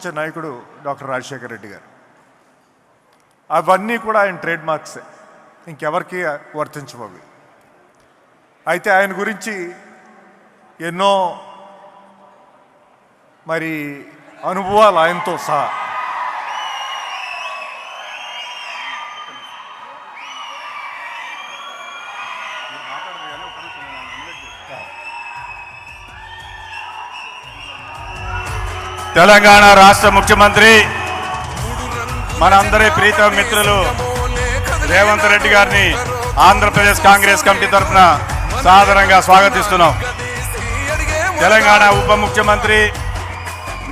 వచ్చే నాయకుడు డాక్టర్ రాజశేఖర రెడ్డి గారు. అవన్నీ కూడా ఆయన ట్రేడ్ మార్క్సే. ఇంకెవరికి వర్తించబోవి. అయితే ఆయన గురించి ఎన్నో మరి అనుభవాలు ఆయనతో సహా తెలంగాణ రాష్ట్ర ముఖ్యమంత్రి మనందరి ప్రీత మిత్రులు రేవంత్ రెడ్డి గారిని ఆంధ్రప్రదేశ్ కాంగ్రెస్ కమిటీ తరఫున సాధారణంగా స్వాగతిస్తున్నాం. తెలంగాణ ఉప ముఖ్యమంత్రి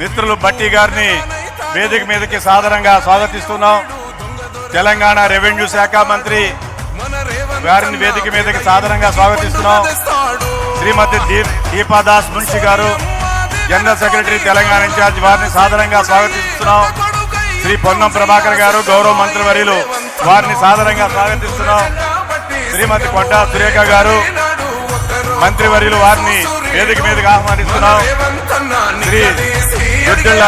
మిత్రులు బట్టి గారిని వేదిక మీదకి సాధారణంగా స్వాగతిస్తున్నాం. తెలంగాణ రెవెన్యూ శాఖ మంత్రి గారిని వేదిక మీదకి సాధారణంగా స్వాగతిస్తున్నాం. శ్రీమతి దీప్ దీపాదాస్ మున్షి గారు జనరల్ సెక్రటరీ తెలంగాణ ఇన్ఛార్జ్ వారిని సాధారణంగా స్వాగతిస్తున్నాం. శ్రీ పొన్నం ప్రభాకర్ గారు గౌరవ మంత్రివర్యులు వారిని సాధారణంగా స్వాగతిస్తున్నాం. శ్రీమతి కొండా సురేఖ గారు మంత్రివర్యులు వారిని వేదిక మీదకి ఆహ్వానిస్తున్నాం. శ్రీ దుడ్డిళ్ళ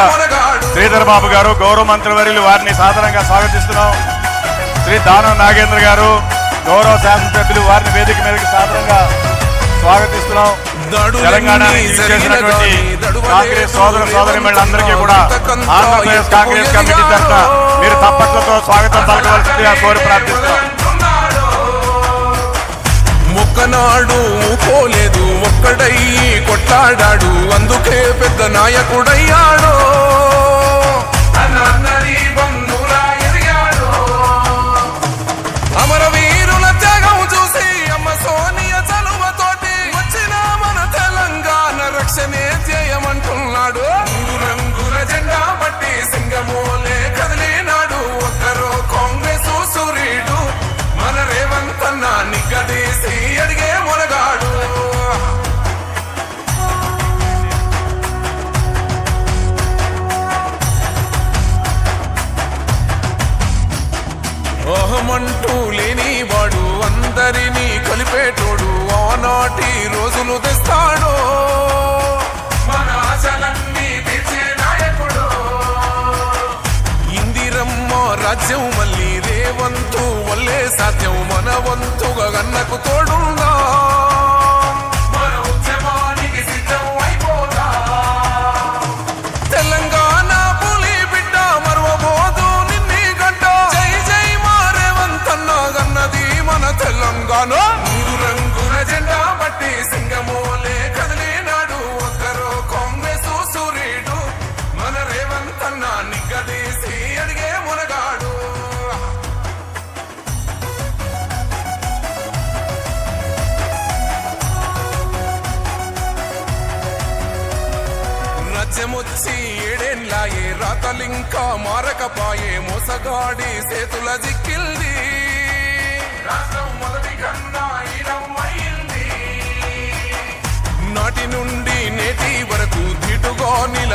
శ్రీధర్ బాబు గారు గౌరవ మంత్రివర్యులు వారిని సాధారణంగా స్వాగతిస్తున్నాం. శ్రీ దానం నాగేంద్ర గారు గౌరవ శాసనసభ్యులు వారిని వేదిక మీదకి సాధారణంగా స్వాగతిస్తున్నాం తెలంగాణ నుంచి చేసినటువంటి కాంగ్రెస్ సోదర సోదరి అందరికీ కూడా ఆంధ్రప్రదేశ్ కాంగ్రెస్ కమిటీ తరఫున మీరు తప్పట్లతో స్వాగతం పలకవలసిందిగా కోరి ప్రార్థిస్తున్నాం. మొక్కనాడు పోలేదు ఒక్కడయ్యి కొట్లాడాడు. అందుకే పెద్ద నాయకుడయ్యాడు కలిపేటోడు ఆనాటి రోజులు తెస్తాడు? ఇందిరమ్మ రాజ్యం మళ్ళీ రేవంతు వల్లే సాధ్యం మన వంతుగా గన్నకు తోడుందా?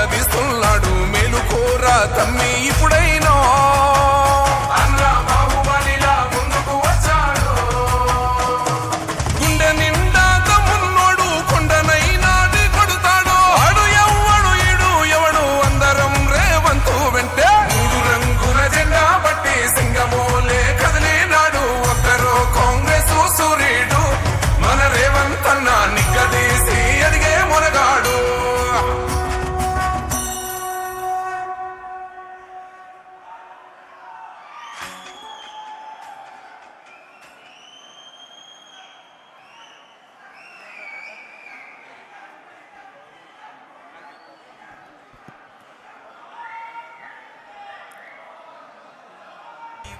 ధీటుగా నిలదీస్తున్నాడు మేలుకోరా తమ్మి ఇప్పుడై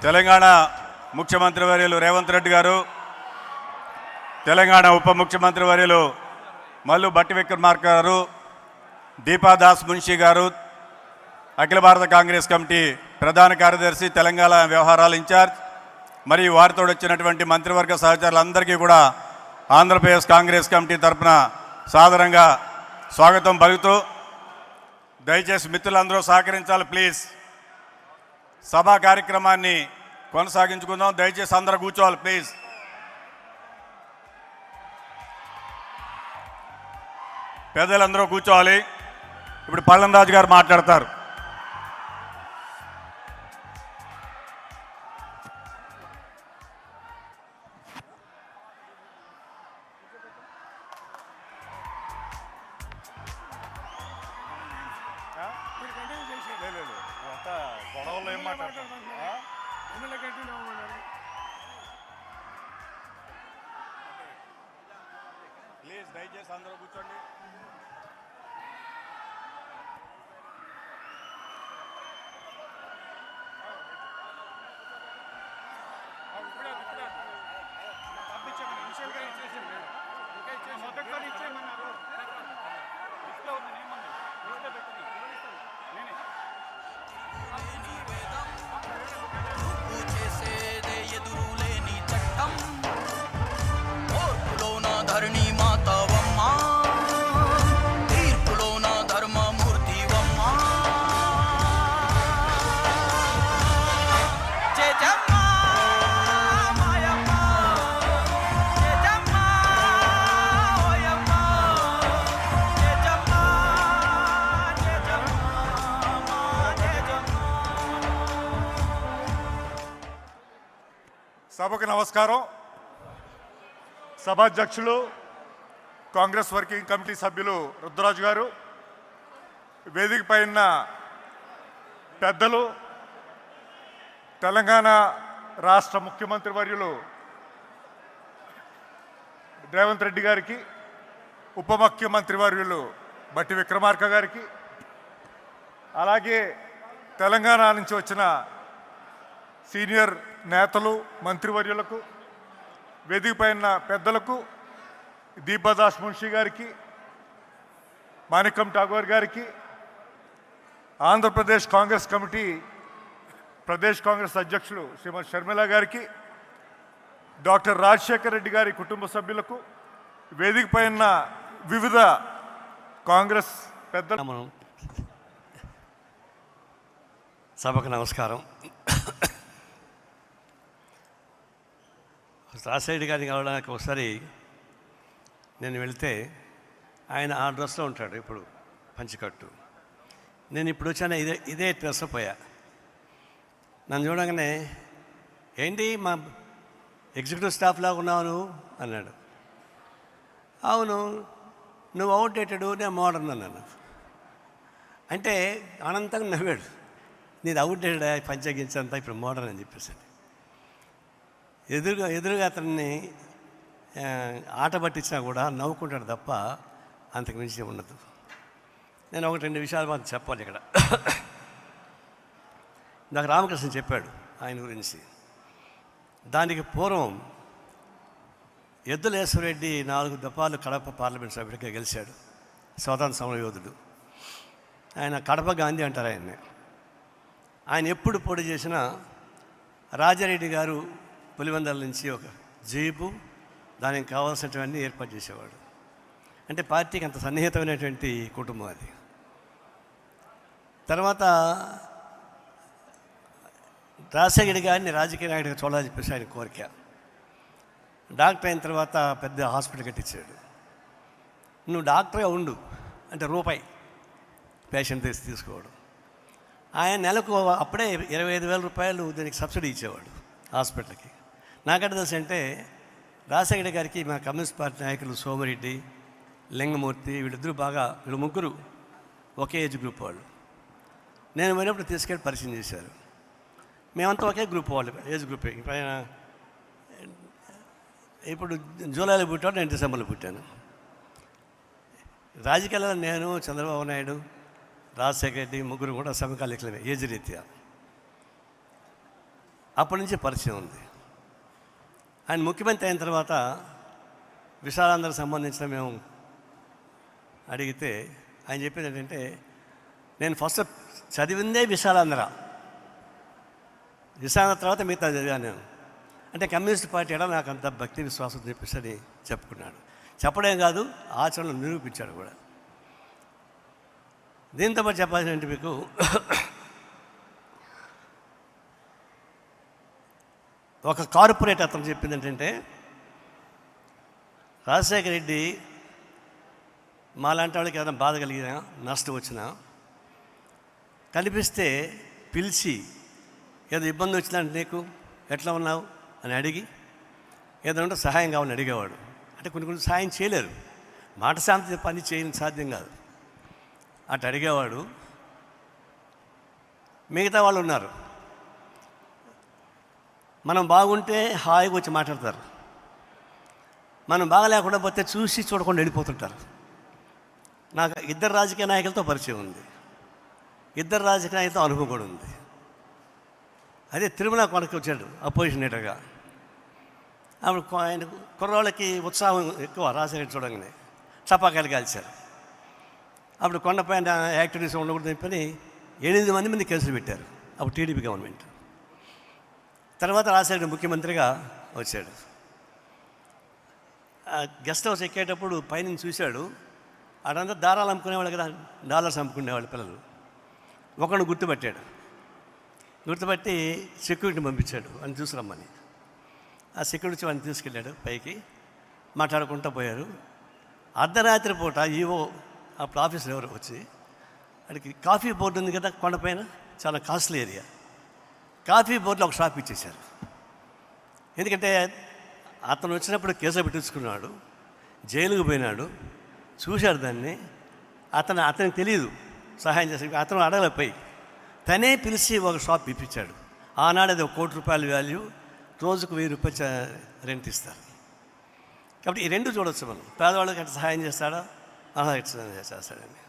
తెలంగాణ ముఖ్యమంత్రి వర్యులు రేవంత్ రెడ్డి గారు తెలంగాణ ఉప ముఖ్యమంత్రి వర్యులు మల్లు బట్టి విక్రమార్క గారు దీపాదాస్ మున్షి గారు అఖిల భారత కాంగ్రెస్ కమిటీ ప్రధాన కార్యదర్శి తెలంగాణ వ్యవహారాల ఇన్ఛార్జ్ మరియు వారితో వచ్చినటువంటి మంత్రివర్గ సహచరులందరికీ కూడా ఆంధ్రప్రదేశ్ కాంగ్రెస్ కమిటీ తరఫున సాధారణంగా స్వాగతం పలుకుతూ దయచేసి మిత్రులందరూ సహకరించాలి ప్లీజ్. సభా కార్యక్రమాన్ని కొనసాగించుకుందాం. దయచేసి అందరూ కూర్చోవాలి ప్లీజ్. పెద్దలందరూ కూర్చోవాలి. ఇప్పుడు పళ్ళం రాజు గారు మాట్లాడతారు. అంతా గొడవలు ఏం మాట్లాడతాం ఆ? ఎమ్మెల్యే కంటిన్యూ అవ్వమన్నారు ప్లీజ్ దయచేసి అందరూ కూర్చోండి. ఇచ్చేసాం మొదటిసారి ఇచ్చేయమన్నారు. లిస్ట్లో ఉంది నేమంది లిస్ట్లో పెట్టింది సభకు నమస్కారం. సభాధ్యక్షులు కాంగ్రెస్ వర్కింగ్ కమిటీ సభ్యులు రుద్రరాజు గారు వేదికపై ఉన్న పెద్దలు తెలంగాణ రాష్ట్ర ముఖ్యమంత్రి వర్యులు రేవంత్ రెడ్డి గారికి ఉప ముఖ్యమంత్రి వర్యులు బట్టి విక్రమార్క గారికి అలాగే తెలంగాణ నుంచి వచ్చిన సీనియర్ నేతలు మంత్రివర్యులకు వేదికపై ఉన్న పెద్దలకు దీపదాస్ మున్షి గారికి మాణికం ఠాగూర్ గారికి ఆంధ్రప్రదేశ్ కాంగ్రెస్ కమిటీ ప్రదేశ్ కాంగ్రెస్ అధ్యక్షులు శ్రీమతి షర్మిల గారికి డాక్టర్ రాజశేఖర్ రెడ్డి గారి కుటుంబ సభ్యులకు వేదికపై ఉన్న వివిధ కాంగ్రెస్ పెద్ద సభకు నమస్కారం. రాసైడ్ గారికి కలవడానికి ఒకసారి నేను వెళ్తే ఆయన ఆ డ్రెస్లో ఉంటాడు ఇప్పుడు పంచికట్టు. నేను ఇప్పుడు వచ్చాను ఇదే ఇదే డ్రెస్ పోయా. నన్ను చూడగానే ఏంటి మా ఎగ్జిక్యూటివ్ స్టాఫ్ లాగా ఉన్నావు నువ్వు? అన్నాడు. అవును నువ్వు అవుట్డేటెడ్ నేను మోడర్న్ అన్నాను. అంటే అనంతంగా నవ్వాడు. నేను అవుట్డేటెడ్? పంచగించంతా ఇప్పుడు మోడర్న్ అని చెప్పేసి ఎదురుగా ఎదురుగా అతన్ని ఆట పట్టించినా కూడా నవ్వుకుంటాడు తప్ప అంతకు మించి ఉండదు. నేను ఒకటి రెండు విషయాలు మాత్రం చెప్పాలి ఇక్కడ. నాకు రామకృష్ణ చెప్పాడు ఆయన గురించి. దానికి పూర్వం ఎద్దులేశ్వరరెడ్డి నాలుగు దఫాలు కడప పార్లమెంట్ సభ్యుడిగా గెలిచాడు. స్వాతంత్ర సమర యోధుడు. ఆయన కడప గాంధీ అంటారు ఆయన్ని. ఆయన ఎప్పుడు పోటీ చేసినా రాజారెడ్డి గారు పులివందల నుంచి ఒక జీపు దానికి కావాల్సినటువంటి ఏర్పాటు చేసేవాడు. అంటే పార్టీకి అంత సన్నిహితమైనటువంటి కుటుంబం అది. తర్వాత రాజశేఖర్ గారిని రాజకీయ నాయకుడిగా చూడాలని చెప్పేసి ఆయన కోరిక. డాక్టర్ అయిన తర్వాత పెద్ద హాస్పిటల్ కట్టించాడు. నువ్వు డాక్టర్గా ఉండు. అంటే రూపాయి పేషెంట్ తీసి తీసుకోవడం. ఆయన నెలకు అప్పుడే ఇరవై ఐదు వేల రూపాయలు దీనికి సబ్సిడీ ఇచ్చేవాడు హాస్పిటల్కి. నాకంటే దశ అంటే రాజశేఖర గారికి మా కమ్యూనిస్ట్ పార్టీ నాయకులు సోమిరెడ్డి లింగమూర్తి వీళ్ళిద్దరూ బాగా వీళ్ళు ముగ్గురు ఒకే ఏజ్ గ్రూప్ వాళ్ళు. నేను పోయినప్పుడు తీసుకెళ్ళి పరిచయం చేశారు. మేమంతా ఒకే గ్రూప్ వాళ్ళు ఏజ్ గ్రూపే. పైన ఇప్పుడు జూలైలో పుట్టాడు నేను డిసెంబర్లో పుట్టాను. రాజకీయాల్లో నేను చంద్రబాబు నాయుడు రాజశేఖర రెడ్డి ముగ్గురు కూడా సమకాలీకులమే ఏజ్ రీత్యా. అప్పటి నుంచి పరిచయం ఉంది. ఆయన ముఖ్యమంత్రి అయిన తర్వాత విశాలాంధ్రకు సంబంధించిన మేము అడిగితే ఆయన చెప్పింది ఏంటంటే నేను ఫస్ట్ చదివిందే విశాలాంధ్ర. విశాలాంధ్ర తర్వాత మిగతా చదివాను నేను. అంటే కమ్యూనిస్ట్ పార్టీ ఎడ నాకు అంత భక్తి విశ్వాసం చెప్పేసి అని చెప్పుకున్నాడు. చెప్పడం కాదు ఆచరణలు నిరూపించాడు కూడా. దీంతో పాటు చెప్పాల్సిన మీకు ఒక కార్పొరేట్ అతను చెప్పింది ఏంటంటే రాజశేఖర రెడ్డి మాలాంటి వాళ్ళకి ఏదైనా బాధ కలిగినా నష్టం వచ్చినా కనిపిస్తే పిలిచి ఏదో ఇబ్బంది వచ్చిందంటే నీకు? ఎట్లా ఉన్నావు? అని అడిగి ఏదైనా ఉంటే సహాయం కావాలని అడిగేవాడు. అంటే కొన్ని కొన్ని సహాయం చేయలేరు. మాట శాంతి పని చేయని సాధ్యం కాదు. అటు అడిగేవాడు మిగతా వాళ్ళు ఉన్నారు. మనం బాగుంటే హాయిగా వచ్చి మాట్లాడతారు. మనం బాగలేకుండా పోతే చూసి చూడకుండా వెళ్ళిపోతుంటారు. నాకు ఇద్దరు రాజకీయ నాయకులతో పరిచయం ఉంది. ఇద్దరు రాజకీయ నాయకులతో అనుభవం కూడా ఉంది. అదే తిరుమల కొనకి వచ్చాడు అపోజిషన్ లీడర్గా. అప్పుడు ఆయన కుర్రోళ్ళకి ఉత్సాహం ఎక్కువ రాజశేఖర్ చూడంగానే. చపాకాయలు కాల్చారు. అప్పుడు కొండపైన యాక్టివిటీస్ ఉండకూడదు చెప్పని ఎనిమిది మంది మంది కేసులు పెట్టారు. అప్పుడు టీడీపీ గవర్నమెంట్. తర్వాత రాశాడు ముఖ్యమంత్రిగా వచ్చాడు. గెస్ట్ హౌస్ ఎక్కేటప్పుడు పైన చూశాడు ఆడంతా దారాలు అమ్ముకునేవాళ్ళు కదా డాలర్స్ అమ్ముకునేవాళ్ళు పిల్లలు. ఒకడు గుర్తుపట్టాడు. గుర్తుపట్టి సెక్యూరిటీ పంపించాడు అని చూసిరమ్మని ఆ సెక్యూరిటీ వాడిని తీసుకెళ్ళాడు పైకి మాట్లాడుకుంటూ పోయారు. అర్ధరాత్రి పూట ఈవో అప్పుడు ఆఫీసులో ఎవరు వచ్చి అక్కడికి కాఫీ బోర్డు ఉంది కదా కొండపైన చాలా కాస్ట్లీ ఏరియా. కాఫీ బోర్డులో ఒక షాప్ ఇచ్చేశారు. ఎందుకంటే అతను వచ్చినప్పుడు కేసు పెట్టించుకున్నాడు జైలుకు పోయినాడు చూశాడు దాన్ని. అతను అతనికి తెలియదు సహాయం చేసే అతను అడగలపై తనే పిలిచి ఒక షాప్ ఇప్పించాడు. ఆనాడు అది ఒక కోటి రూపాయల వాల్యూ రోజుకు వెయ్యి రూపాయలు రెంట్ ఇస్తారు. కాబట్టి ఈ రెండు చూడవచ్చు మనం. పేదవాళ్ళకి అట్లా సహాయం చేస్తాడా? అనాథకి సహాయం చేస్తాడని.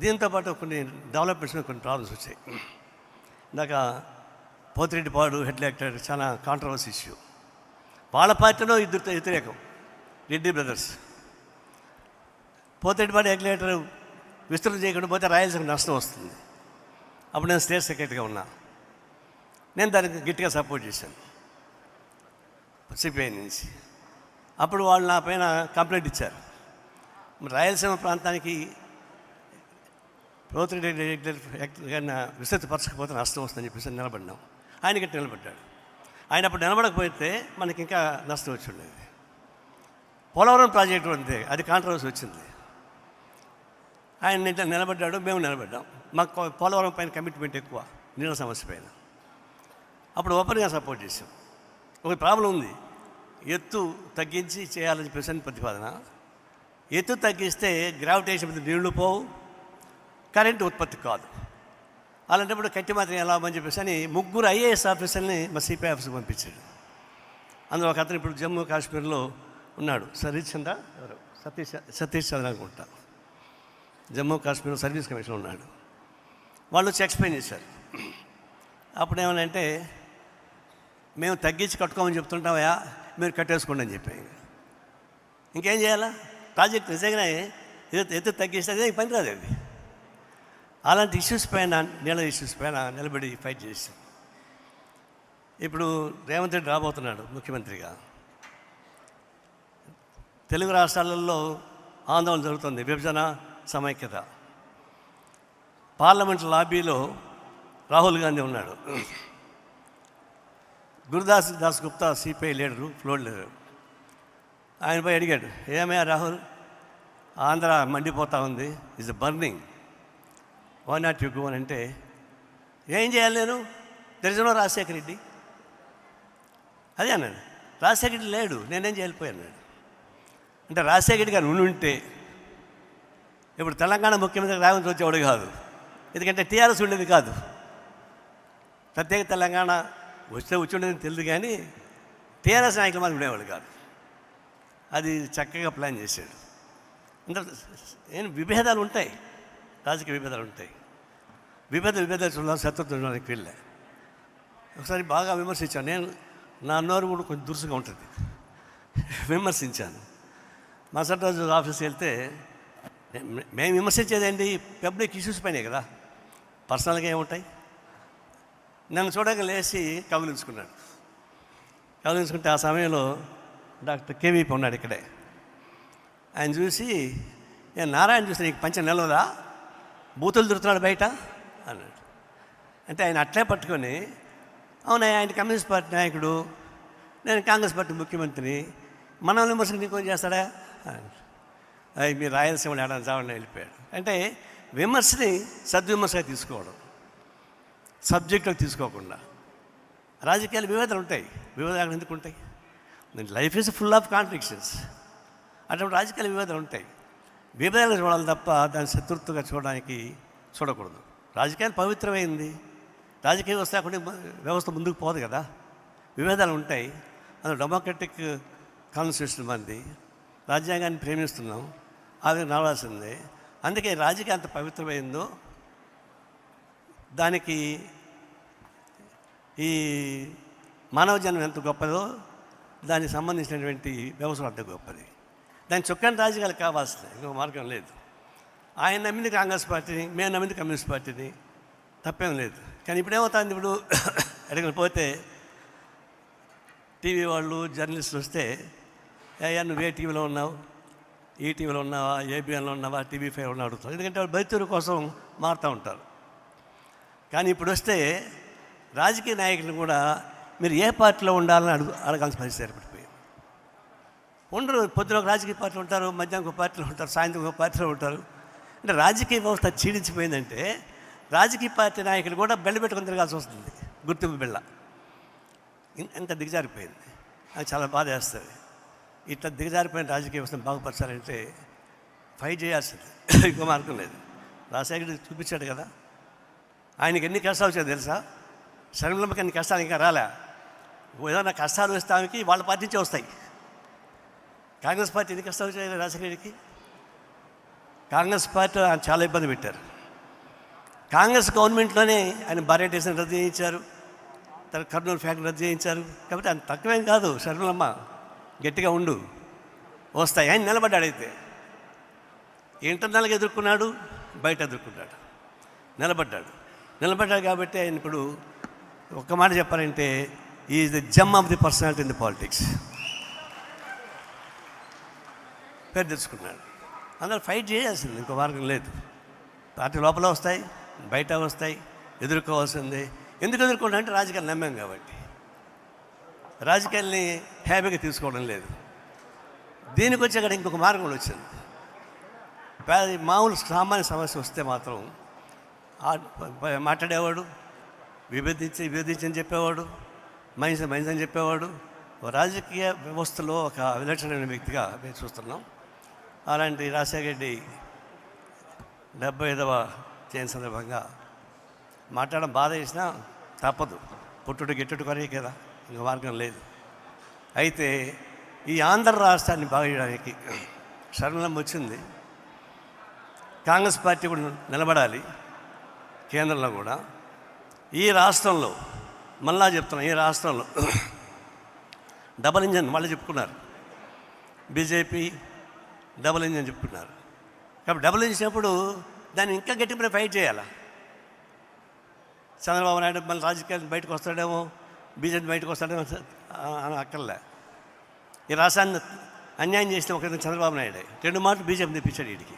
దీంతో పాటు కొన్ని డెవలప్మెంట్స్ కొన్ని ప్రాబ్లమ్స్ వచ్చాయి. ఇందాక పోతిరెడ్డిపాడు హెడ్ లెక్టర్ చాలా కాంట్రవర్సీ ఇష్యూ వాళ్ళ పార్టీలో ఇద్దరు వ్యతిరేకం Reddy brothers. Pothireddypadu head regulator విస్తృతం చేయకుండా పోతే రాయలసీమ నష్టం వస్తుంది. అప్పుడు నేను స్టేట్ సెక్రటరీగా ఉన్నా. నేను దానికి గట్టిగా సపోర్ట్ చేశాను. సిపిఐ నుంచి. అప్పుడు వాళ్ళు నా పైన కంప్లైంట్ ఇచ్చారు. రాయలసీమ ప్రాంతానికి ప్రభుత్వం గారిని విస్తృతపరచకపోతే నష్టం వస్తుందని చెప్పేసి నిలబడినాం. ఆయన గట్టి నిలబడ్డాడు. ఆయన అప్పుడు నిలబడకపోతే మనకి ఇంకా నష్టం వచ్చి ఉండేది. పోలవరం ప్రాజెక్టు అంతే అది కాంట్రవర్సీ వచ్చింది. ఆయన నిన్న నిలబడ్డాడు మేము నిలబడ్డాం. మాకు పోలవరం పైన కమిట్మెంట్ ఎక్కువ నీళ్ళ సమస్య పైన. అప్పుడు ఓపెన్గా సపోర్ట్ చేసాం ఒక ప్రాబ్లం ఉంది. ఎత్తు తగ్గించి చేయాలని చెప్పేసి ప్రతిపాదన. ఎత్తు తగ్గిస్తే గ్రావిటేషన్ మీద నీళ్ళు పోవు కరెంటు ఉత్పత్తి కాదు. అలాంటప్పుడు కట్టి మాత్రం ఎలా అని చెప్పేసి అని ముగ్గురు ఐఏఎస్ ఆఫీసర్ని మా సిపిఐ ఆఫీస్కి పంపించాడు అందులో ఒక అతను ఇప్పుడు జమ్మూ కాశ్మీర్లో ఉన్నాడు. సతీష్ చంద్ర ఎవరు? సతీష్ సతీష్ చంద్ర అనుకుంటా జమ్మూ కాశ్మీర్ సర్వీస్ కమిషన్ ఉన్నాడు. వాళ్ళు వచ్చి ఎక్స్ప్లెయిన్ చేశారు. అప్పుడు ఏమనంటే మేము తగ్గించి కట్టుకోమని చెప్తుంటామయా మీరు కట్టేసుకోండి అని చెప్పి ఇంకేం చేయాలా? ప్రాజెక్ట్ నిజంగానే ఎత్తు ఎత్తు తగ్గిస్తే పని రాదు అది అలాంటి ఇష్యూస్ పైన నీళ్ళ ఇష్యూస్ పైన నిలబడి ఫైట్ చేసి. ఇప్పుడు రేవంత్ రెడ్డి రాబోతున్నాడు ముఖ్యమంత్రిగా. తెలుగు రాష్ట్రాలలో ఆందోళన జరుగుతుంది విభజన సమైక్యత. పార్లమెంట్ లాబీలో రాహుల్ గాంధీ ఉన్నాడు. Gurudas Das Gupta CPI leader floor leader. ఆయనపై అడిగాడు ఏమయ్యా రాహుల్ ఆంధ్ర మండిపోతా ఉంది is burning why not you go అని అంటే ఏం చేయాలి నేను? దర్శనం రాజశేఖర రెడ్డి. అదే అన్నాడు. రాజశేఖర రెడ్డి లేడు. నేనేం చేయలేకపోయాను అన్నాడు. అంటే రాజశేఖర రెడ్డి గారు ఉండి ఉంటే ఇప్పుడు తెలంగాణ ముఖ్యమంత్రి రేవంత్ వచ్చేవాడు కాదు. ఎందుకంటే టీఆర్ఎస్ ఉండేది కాదు. ప్రత్యేక తెలంగాణ వస్తే వచ్చి ఉండేది తెలియదు కానీ టీఆర్ఎస్ నాయకులు మాత్రం ఉండేవాడు కాదు. అది చక్కగా ప్లాన్ చేశాడు. అంటే ఏం విభేదాలు ఉంటాయి? రాజకీయ విభేదాలు ఉంటాయి. విభేద విభేదాలు చూడాలి శత్రుత్వం వెళ్ళే. ఒకసారి బాగా విమర్శించాను. నేను నా నోరు కూడా కొంచెం దురుసుగా ఉంటుంది. విమర్శించాను. మరుసటి రోజు ఆఫీస్కి వెళ్తే మేము విమర్శించేదేంటి పబ్లిక్ ఇష్యూస్ పైనే కదా. పర్సనల్గా ఏముంటాయి? నన్ను చూడగా లేచి కబులించుకున్నాడు. కబులించుకుంటే ఆ సమయంలో డాక్టర్ కేవీపీ ఉన్నాడు ఇక్కడే. ఆయన చూసి నేను నారాయణ చూసి నీకు పంచ నిలవదా? బూతులు దొరుకుతున్నాడు బయట? అన్నాడు. అంటే ఆయన అట్లే పట్టుకొని అవునా ఆయన కమ్యూనిస్ట్ పార్టీ నాయకుడు నేను కాంగ్రెస్ పార్టీ ముఖ్యమంత్రిని మన విమర్శకు నీకు చేస్తాడా? అది మీరు రాయలసీమ ఏడాది చావని వెళ్ళిపోయాడు. అంటే విమర్శని సద్విమర్శగా తీసుకోవడం సబ్జెక్టులు తీసుకోకుండా. రాజకీయాలు వివేదాలు ఉంటాయి. వివేదాలు ఎందుకు ఉంటాయి? Life is full of contradictions. అటువంటి రాజకీయాల వివేదాలు ఉంటాయి. విభేదాలు చూడాలి తప్ప దాన్ని శత్రుత్వగా చూడడానికి చూడకూడదు. రాజకీయాలు పవిత్రమైంది. రాజకీయ వ్యవస్థ లేకుండా వ్యవస్థ ముందుకు పోదు కదా. విభేదాలు ఉంటాయి. అది డెమోక్రటిక్ కాన్స్టిట్యూషన్ మంది. రాజ్యాంగాన్ని ప్రేమిస్తున్నాం. అది నడవాల్సిందే అందుకే రాజకీయం అంత పవిత్రమైందో దానికి ఈ మానవ జన్మ ఎంత గొప్పదో దానికి సంబంధించినటువంటి వ్యవస్థ అంత గొప్పది. దాని చొక్కని రాజకీయాలు కావాల్సిందే. ఇంకో మార్గం లేదు. ఆయన నమ్మింది కాంగ్రెస్ పార్టీని మేము నమ్మింది కమ్యూనిస్ట్ పార్టీని. తప్పేం లేదు. కానీ ఇప్పుడేమవుతుంది ఇప్పుడు? ఎక్కడికి పోతే టీవీ వాళ్ళు జర్నలిస్టులు వస్తే అయ్యా నువ్వు ఏ టీవీలో ఉన్నావు? ఈ టీవీలో ఉన్నావా? ఏబిఎన్లో ఉన్నావా? టీవీ ఫైవ్ ఉన్నా అడుగుతారు. ఎందుకంటే వాళ్ళు బయటూరు కోసం మారుతూ ఉంటారు. కానీ ఇప్పుడు వస్తే రాజకీయ నాయకులు కూడా మీరు ఏ పార్టీలో ఉండాలని అడుగు అడగాల్సిన పరిస్థితి ఏర్పడిపోయింది. ఉండరు. పొద్దున ఒక రాజకీయ పార్టీలు ఉంటారు మధ్యాహ్నం ఒక పార్టీలో ఉంటారు సాయంత్రం ఒక పార్టీలో ఉంటారు. అంటే రాజకీయ వ్యవస్థ క్షీణించిపోయిందంటే రాజకీయ పార్టీ నాయకులు కూడా బెల్ల పెట్టుకుని తిరగాల్సి వస్తుంది. గుర్తింపు బిళ్ళ ఇంత ఎంత దిగజారిపోయింది. అది చాలా బాధ వేస్తుంది. ఇట్లా దిగజారిపోయిన రాజకీయ వ్యవస్థను బాగుపరచాలంటే ఫైట్ చేయాల్సింది. ఇంకో మార్గం లేదు. రాజశేఖర్ చూపించాడు కదా. ఆయనకి ఎన్ని కష్టాలు వచ్చాయో తెలుసా? శర్మలమ్మకి ఎన్ని కష్టాలు ఇంకా రాలే. ఏదైనా కష్టాలు వస్తానికి వాళ్ళ పార్టీ నుంచే వస్తాయి. కాంగ్రెస్ పార్టీ ఎన్ని కష్టాలు వచ్చాయి రాజశేఖరికి కాంగ్రెస్ పార్టీ ఆయన చాలా ఇబ్బంది పెట్టారు. కాంగ్రెస్ గవర్నమెంట్లోనే ఆయన భార్య డేషన్ రద్దు చేయించారు. తర్వాత కర్నూలు ఫ్యాక్టరీ రద్దు చేయించారు. కాబట్టి ఆయన తక్కువేం కాదు. శర్మలమ్మ గట్టిగా ఉండు. వస్తాయి. ఆయన నిలబడ్డాడు అయితే. ఇంటర్నల్గా ఎదుర్కొన్నాడు బయట ఎదుర్కొన్నాడు. నిలబడ్డాడు. నిలబడ్డాడు కాబట్టి ఆయన ఇప్పుడు ఒక్క మాట చెప్పాలంటే is the gem of the personality in the politics పేరు తెచ్చుకున్నాడు. అందరూ ఫైట్ చేయాల్సింది ఇంకో మార్గం లేదు. పార్టీ లోపల వస్తాయి బయట వస్తాయి ఎదుర్కోవాల్సిందే. ఎందుకు ఎదుర్కోండి అంటే రాజకీయాలు నమ్మాం కాబట్టి. రాజకీయాల్ని హ్యాపీగా తీసుకోవడం లేదు. దీనికి వచ్చి అక్కడ ఇంకొక మార్గం వచ్చింది. మామూలు సామాన్య సమస్య వస్తే మాత్రం మాట్లాడేవాడు విభేదించి విభేదించని చెప్పేవాడు మనిషి మనిషి అని చెప్పేవాడు రాజకీయ వ్యవస్థలో ఒక విలక్షణమైన వ్యక్తిగా మేము చూస్తున్నాం. అలాంటి రాజశేఖర రెడ్డి డెబ్బై ఐదవ జయంతి సందర్భంగా మాట్లాడడం బాధ చేసినా తప్పదు. పుట్టుడు గిట్టుడు కొరే కదా ఇంక మార్గం లేదు. అయితే ఈ ఆంధ్ర రాష్ట్రాన్ని బాగు చేయడానికి శరణం వచ్చింది. కాంగ్రెస్ పార్టీ కూడా నిలబడాలి కేంద్రంలో కూడా. ఈ రాష్ట్రంలో మళ్ళా చెప్తున్నా ఈ రాష్ట్రంలో డబల్ ఇంజన్ మళ్ళీ చెప్పుకున్నారు. బీజేపీ డబుల్ ఇంజన్ చెప్పుకున్నారు కాబట్టి డబుల్ ఇంజన్ దాన్ని ఇంకా గట్టిగా ఫైట్ చేయాలా? చంద్రబాబు నాయుడు మళ్ళీ రాజకీయాలు బయటకు వస్తాడేమో బీజేపీ బయటకు వస్తాడేమో అని అక్కర్లే ఈ రాష్ట్రాన్ని అన్యాయం చేసిన ఒక చంద్రబాబు నాయుడే. రెండు మాటలు బీజేపీ తెప్పించాడు వీడికి